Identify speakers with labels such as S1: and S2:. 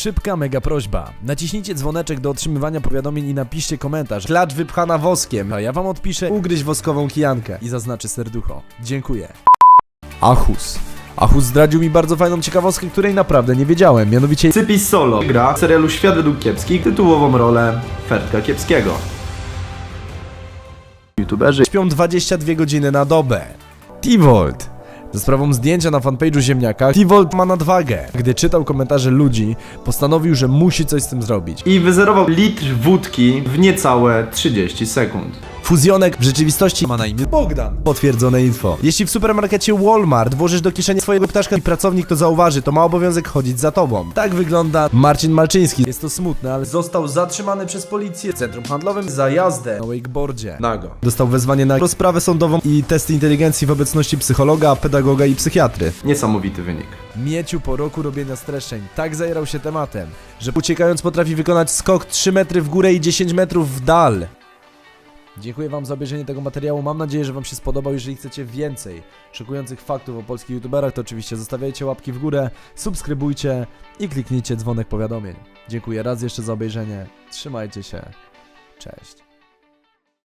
S1: Szybka mega prośba. Naciśnijcie dzwoneczek do otrzymywania powiadomień i napiszcie komentarz. Klacz wypchana woskiem. A ja wam odpiszę ugryź woskową kijankę. I zaznaczę serducho. Dziękuję. Achus. Achus zdradził mi bardzo fajną ciekawostkę, której naprawdę nie wiedziałem. Mianowicie
S2: Cypis Solo gra w serialu Świat według kiepskich tytułową rolę Fertka Kiepskiego. YouTuberzy
S1: śpią 22 godziny na dobę. T-Volt. Za sprawą zdjęcia na fanpage'u ziemniaka, T-Volt ma nadwagę. Gdy czytał komentarze ludzi, postanowił, że musi coś z tym zrobić.
S2: i wyzerował litr wódki w niecałe 30 sekund.
S1: Fuzjonek w rzeczywistości ma na imię Bogdan. Potwierdzone info. Jeśli w supermarkecie Walmart włożysz do kieszeni swojego ptaszka i pracownik to zauważy, to ma obowiązek chodzić za tobą. Tak wygląda Marcin Malczyński. Jest to smutne, ale został zatrzymany przez policję w centrum handlowym za jazdę na wakeboardzie.
S2: Nago.
S1: Dostał wezwanie na rozprawę sądową i testy inteligencji w obecności psychologa, pedagoga i psychiatry.
S2: Niesamowity wynik.
S1: Mieciu po roku robienia streszczeń tak zajerał się tematem, że uciekając potrafi wykonać skok 3 metry w górę i 10 metrów w dal. Dziękuję wam za obejrzenie tego materiału, mam nadzieję, że wam się spodobał. Jeżeli chcecie więcej szokujących faktów o polskich youtuberach, to oczywiście zostawiajcie łapki w górę, subskrybujcie i kliknijcie dzwonek powiadomień. Dziękuję raz jeszcze za obejrzenie, trzymajcie się, cześć.